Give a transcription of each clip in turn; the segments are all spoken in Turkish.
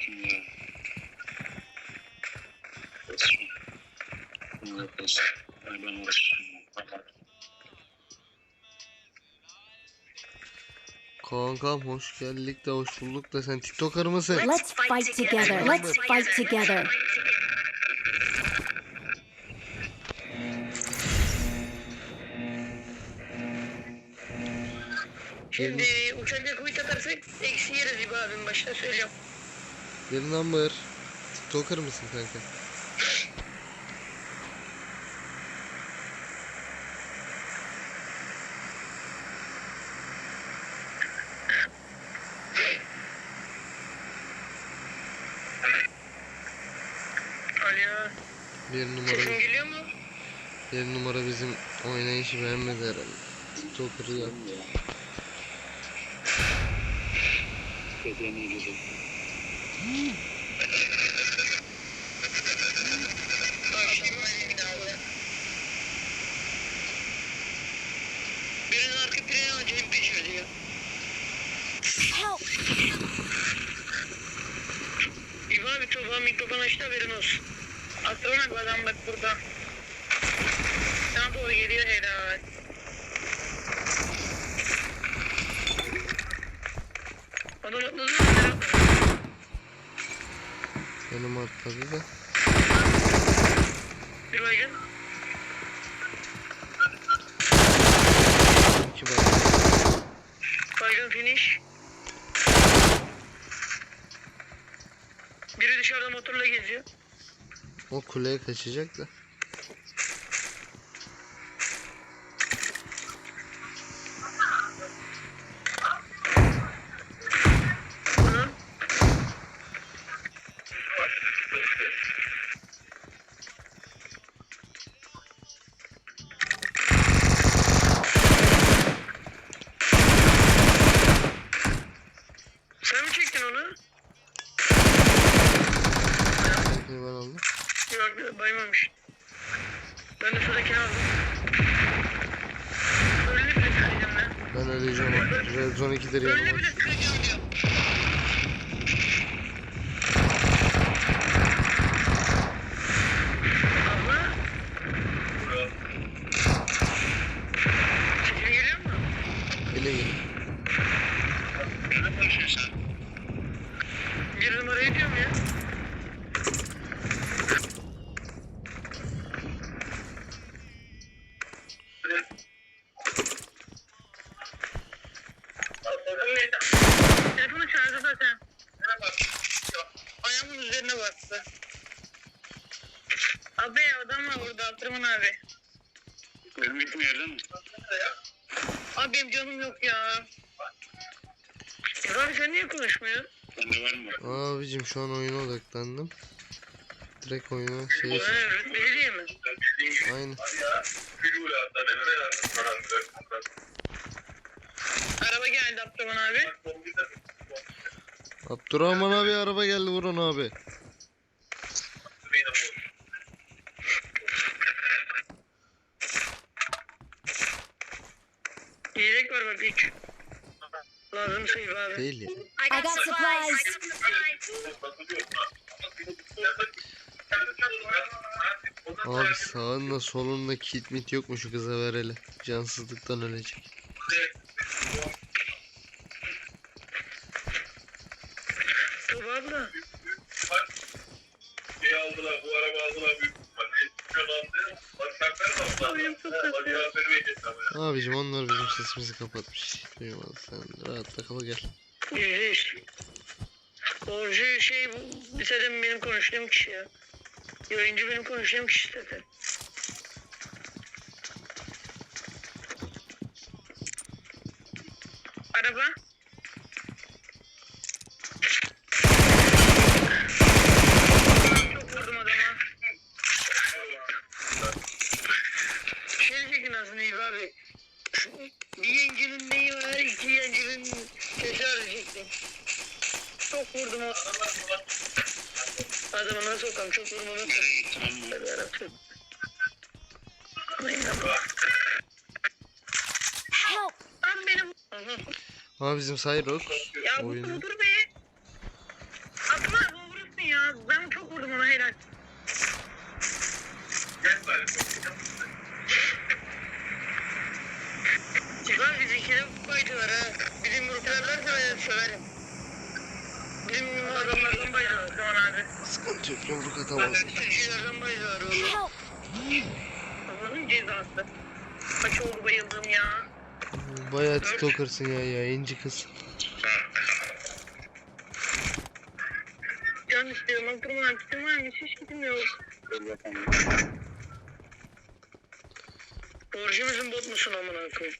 kim ya? Yok Osman. Ay ben. Kankam hoş geldik de hoş bulduk da sen TikToker mısın? Let's fight together. Let's fight together. Şimdi uçakta kuyut atarsak eksi yeriz İbo abim başta söyleyeceğim. Bir number. TikToker mısın kanka? Alo. Bir Sesim numara, geliyor mu? bir numara bizim oynayışı beğenmedi herhalde. TikToker'ı yap. Bedeni gibi. Birinin arka planı acayip geçirdi ya. Help! Abi Tuğba mikrofon açtı haberin olsun. Astronak adam bak burada. Sana doğru geliyor helal. Adam atladı mı? Benim atladı da. Bir baygın. İki bak. Baygın finish. Biri dışarıda motorla geziyor. O kuleye kaçacak da. Sen mi çektin onu? Ben aldım. Yok baymamış. Ben de sıradakini aldım. Öyle bile kıracağım ben. Ben öleceğim. Red Zone 2'dir Öyle yanıma. bile kıracağım diyor. Abla. Sesin geliyor mu? Ele gelin. Ne konuşuyorsun sen? Bir numarayı diyorum ya. Telefonu şarjı zaten. Ayağımın üzerine bastı. Abi adam var burada Abdurrahman abi. Benim gittim yerden mi? Abi benim canım yok ya. Abi sen niye konuşmuyorsun? Bende var mı? Abicim şu an oyuna odaklandım. Direkt oyuna şey değil mi? Aynen. Araba geldi Abdurrahman abi. Abdurrahman abi araba geldi vurun abi. Yiyecek var bak ilk. Lazım şey abi. Değil ya. I got supplies. Abi sağında solunda kit mit yok mu şu kıza ver hele. Cansızlıktan ölecek. Sesimizi kapatmış. Duymadı sen rahatla kal gel. Yüzde yüz. Orucu şey liseden benim konuştuğum kişi ya. Yayıncı benim konuştuğum kişi zaten. Araba. Çok vurdum adama. Şey çekin aslında İyi abi. Bir yencinin neyi var, iki yencinin sesi arayacaktım. Çok vurdum o. Adamı nasıl sokam, çok vurdum onu. Nereye gittim ama? Allah'ım. Help! Lan benim. Aha. Abi bizim Cyrox Ya bu oyunu. dur be ikili baydı var ha. Bizim gruplarlarsa ben söverim. Bizim adamlardan baydı var şu an abi. Sıkıntı yok yumruk atamaz. Sürücülerden baydı var oğlum. Help! Allah'ın cezası. Kaç oldu bayıldım ya. Bayağı tiktokersın ya yayıncı kız. Can istiyorum. Antrenman kitim varmış. Hiç kitim yok. Borcu musun bot musun amına koyayım?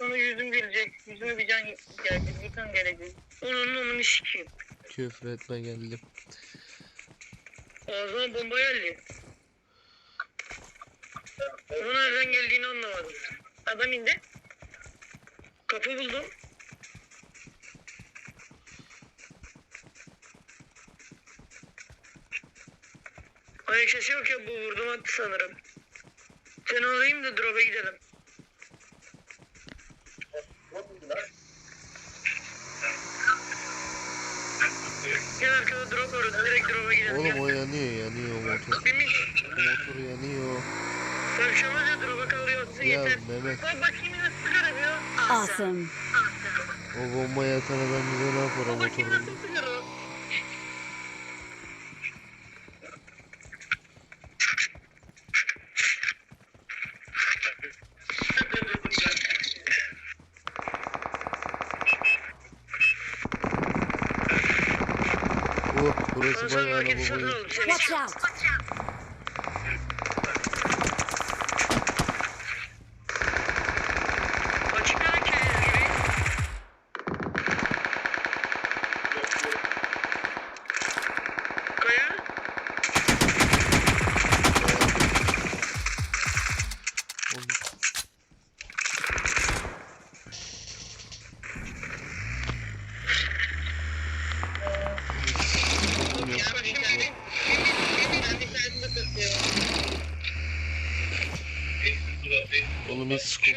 Sonra yüzüm gelecek. Yüzüme bir can gelecek. Bir kan gelecek. Onun amını sikeyim. Küfür etme geldim. Ağzıma bomba geldi. Onun nereden geldiğini anlamadım. Adam indi. Kapı buldum. Ayak sesi yok ya bu vurdum attı sanırım. Seni alayım da drop'a gidelim. Gel arkada drop var direkt drop'a gidelim. Oğlum o yanıyor yanıyor o motor. O motor yanıyor. Tavşamaz ya drop'a kalıyor atsın Ya yeter. Mehmet Bak bakayım nasıl sigara yapıyor. Awesome. o bombayı atan adam bize ne yapar o Bak arabayı. aldım seni. Watch out! Oğlum hiç kapat.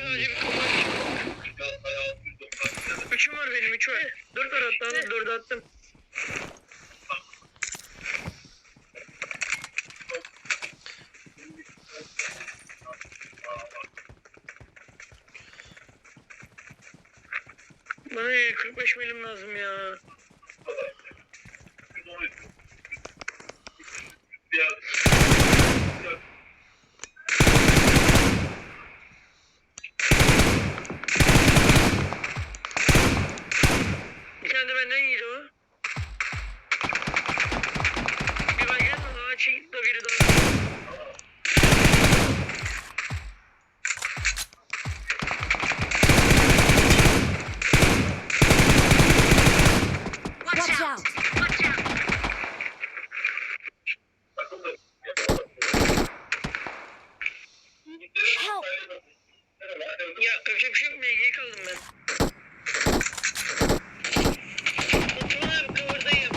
Üçüm var benim üç var. Dört var hatta dördü attım. Bana 45 milim lazım ya. Bir tane de benden yiydi o. Bir baygın daha çekti biri daha. Watch out! Help! Yok. MG'ye kaldım ben. Oturma abi kavurdayım.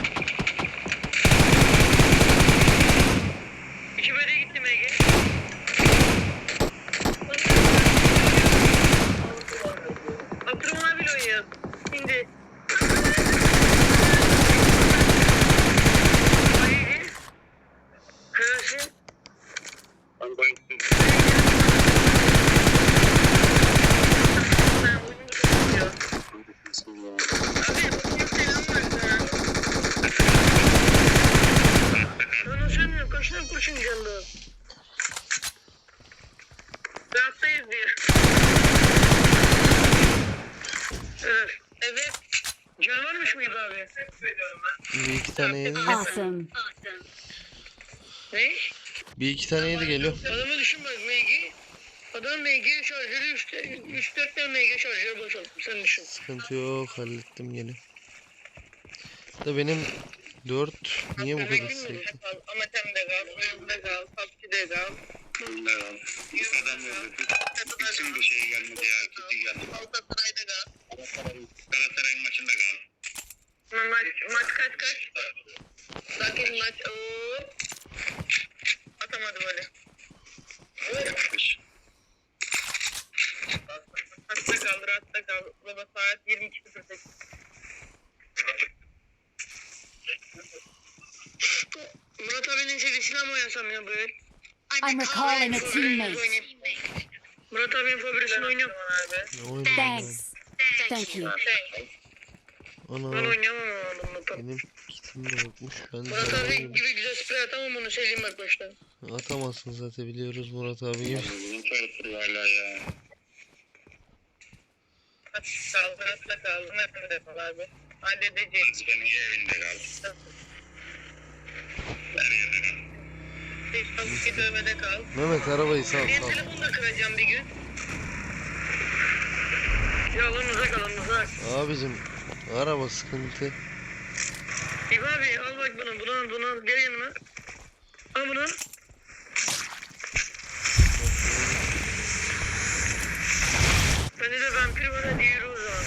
İki böyle gitti MG. Abdurrahman abiyle oynuyor. Şimdi. Haydi. Kırılsın. Ben bayıldım. Ben oyunu tutuyor. Abi bakayım selam var sana. Sana söylemiyorum kaç tane kurşun canlı. Rahattayız diyor. Evet. Evet. Can varmış mıydı abi? Bir iki tane yedi. Awesome. Ne? Bir iki tane yedi geliyor. Adamı düşün bak MG. Adam MG şarjörü 3-4 tane MG şarjörü boşalttım sen düşün. Sıkıntı yok hallettim gene. Da benim 4 niye bu kadar sıkıntı? Amatem'de kal, Oyun'da kal, PUBG'de kal. Bunda ya. Adam öldü. Bütün bir şey gelmedi ya. Gitti geldi. Galatasaray'da kal. Galatasaray'ın maçında kal. Maç, maç kaç kaç? Sakin maç. Oo. Atamadı böyle. Yapmış. Hatta kal, rahatta kal. Baba saat 22.08. Murat abinin sevgisiyle mi oynasam ya böyle? I'm recalling a teammate. Murat abinin favorisini oynuyorum. Ne oynayayım ben? Thanks. Thank you. Ben Ana oynayamam Murat abi. benim kitim de yokmuş. Ben de Murat abi gibi güzel sprey atamam onu söyleyeyim bak baştan. Atamazsın zaten biliyoruz Murat abi gibi. Bizim çocuklar hala ya. Salgınatla kaldı. Ne yapalım abi? Halledeceğiz. Senin evinde kaldı. Her yerde kaldı. Bir dövmede kal. Mehmet arabayı sal Benim sal. telefonu da kıracağım bir gün. Ya lan uzak alın uzak. Abicim araba sıkıntı. İb abi al bak bunu bunu bunu gel yanıma. Al bunu. Bende de vampir var hadi yürü o zaman.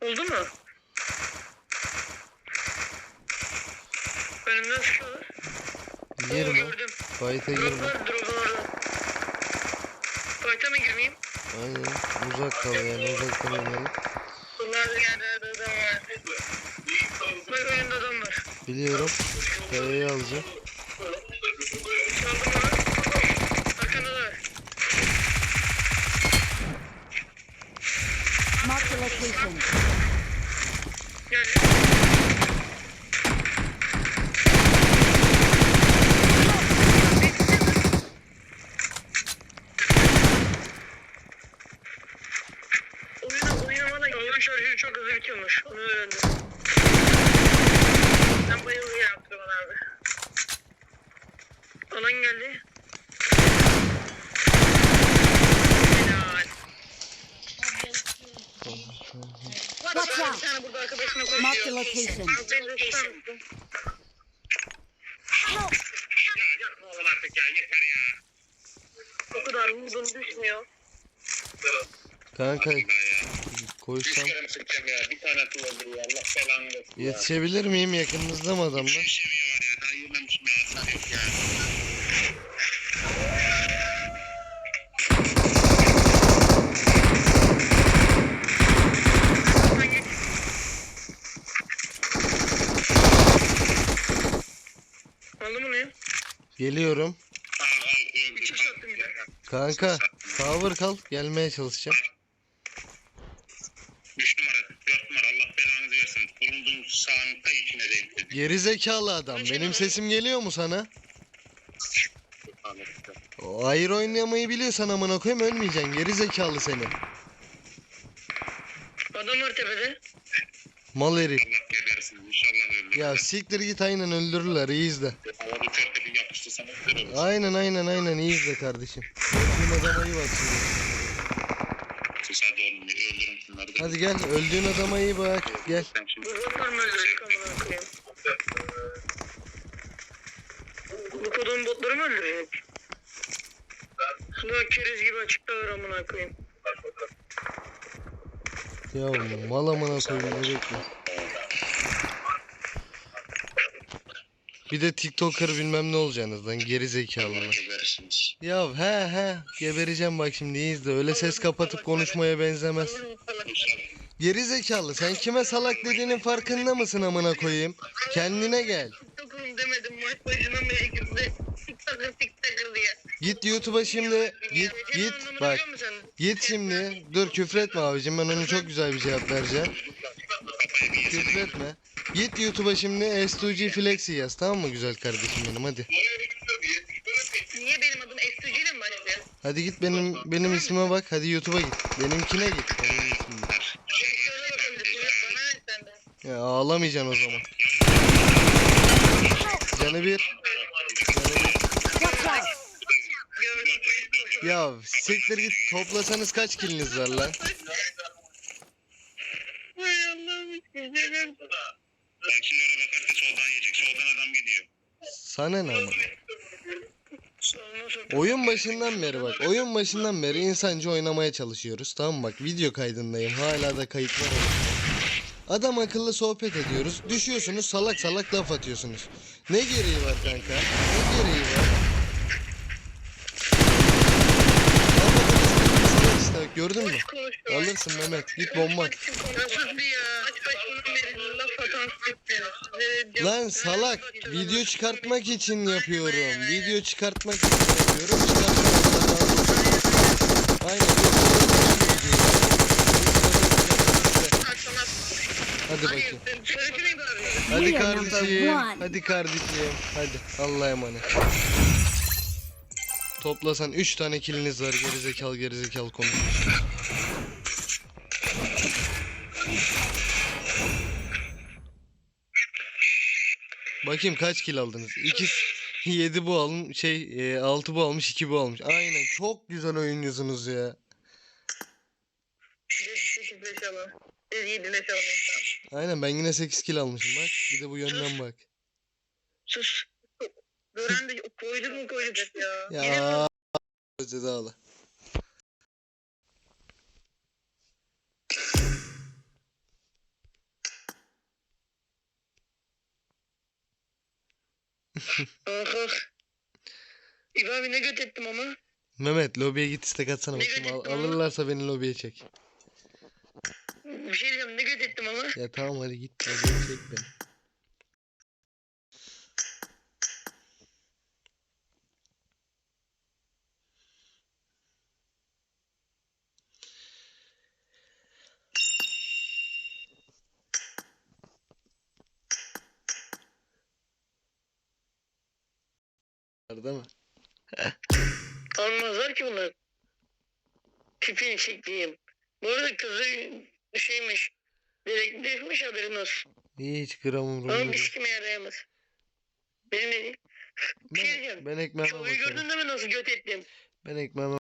Oldu mu? Önümden sıkıyorlar. Oo, Girme. gördüm. Fight'a Drop girme. var drop'un orada. Fight'a mı girmeyeyim? Aynen. Uzak kal yani uzaktan oynayalım. Bunlar da yerde adam var. Bak önünde adam var. Biliyorum. Kayayı alacağım. Çaldım onu. Arkanda da var. Mark the location. Gel. Oyuna oynamada oyun şarjı çok hızlı bitiyormuş. Onu öğrendim. Ben bayılıyor yaptım abi. Alan geldi. Helal. Watch Bir out. tane burada arkadaşına Mark the koşuyor. location. Beni de tutar mısın? Help. Ya yapma oğlum artık ya yeter ya. O kadar vurdum düşmüyor. Kanka. Üç koysam kere mi sıkacağım ya? Bir tane atı öldür ya. Allah belanı versin ya. yetişebilir miyim yakınınızda mı adamlar? Üçüncü seviye var ya. Daha yememişim ya. Hasar yok ya. Ne? Geliyorum. Al al öldür. Üç sattım bir de. Kanka cover kal gelmeye çalışacağım. Üç numara, dört numara. Allah belanızı versin. Bulunduğum sahanın ta içine değil. Geri zekalı adam. Benim sesim geliyor mu sana? O ayrı oynamayı biliyorsan amına koyayım ölmeyeceksin. Geri zekalı seni. Adam var tepede. Mal herif. Allah gebersin. İnşallah öldür. Ya siktir git aynen öldürürler iyi izle. Havada da bir yapıştırsan öldür olur. Aynen aynen aynen iyi izle kardeşim. Öldüğün adama iyi bak şimdi. Hadi oğlum öldürün şunları. da. Hadi gel öldüğün adama iyi bak. Gel. Bu kodun botları mı öldürecek? Şuna keriz gibi açıkta var amına koyayım. Ya mal amına koyayım ne bekle. Bir de TikToker bilmem ne olacaksınız lan geri Allah zekalılar. Ya he he gebereceğim bak şimdi iyi izle. Öyle ses kapatıp konuşmaya benzemez. Geri zekalı sen kime salak dediğinin farkında mısın amına koyayım? Kendine gel. Git YouTube'a şimdi. Git git bak. Git şimdi. Dur küfretme abicim ben ona çok güzel bir cevap vereceğim. Küfretme. Git YouTube'a şimdi S2G Flexi yaz tamam mı güzel kardeşim benim hadi. Niye benim adım Estuci ile mi başlıyor? Hadi git benim benim ismime bak hadi YouTube'a git. Benimkine git. Benim ismime. Ya ağlamayacaksın o zaman. Canı bir. Canı bir. Ya siktir git toplasanız kaç kiliniz var lan? Bak şimdi oraya bakarsa soldan yiyecek. Soldan adam gidiyor. Sana ne ama? Oyun başından beri bak. Oyun başından beri insanca oynamaya çalışıyoruz. Tamam bak video kaydındayım. Hala da kayıt var. Adam akıllı sohbet ediyoruz. Düşüyorsunuz salak salak laf atıyorsunuz. Ne gereği var kanka? Ne gereği var? Anladınız mı? Salak işte gördün mü? Alırsın Mehmet. Git bomba. at. Sus bir ya. Aç başından Lan salak video çıkartmak için yapıyorum. Video çıkartmak için yapıyorum. Hadi bakayım. Hadi kardeşim. Hadi kardeşim. Hadi. Allah'a emanet. Toplasan 3 tane kiliniz var. Gerizekalı gerizekalı konuşuyorsun. Bakayım kaç kil aldınız? 2 7 bu almış şey 6 bu almış 2 bu almış. Aynen çok güzel oynuyorsunuz ya. 8 leş alın. Siz 7 leş alın. Aynen ben yine 8 kil almışım bak. Bir de bu yönden bak. Sus. Gören de koyduk mu hep ya. Ya Özde dağla. Ah ah. İbrahim ne göt ettim ama. Mehmet lobiye git istek atsana Ne bakayım. Al- alırlarsa beni lobiye çek. Bir şey diyeceğim ne göt ettim ama. Ya tamam hadi git lobiye çek beni. Değil mi? Ki bunlar. Tipini çektiğim. Bu arada kızı şeymiş. Dedektifmiş haberin olsun. Hiç gram umurumda Ama bir sikime yarayamaz. Benim ne diyeyim? Bir şey diyeceğim. Ben, ben ekmeğime Çoğuyu bakarım. gördün değil mi nasıl göt ettim? Ben ekmeğime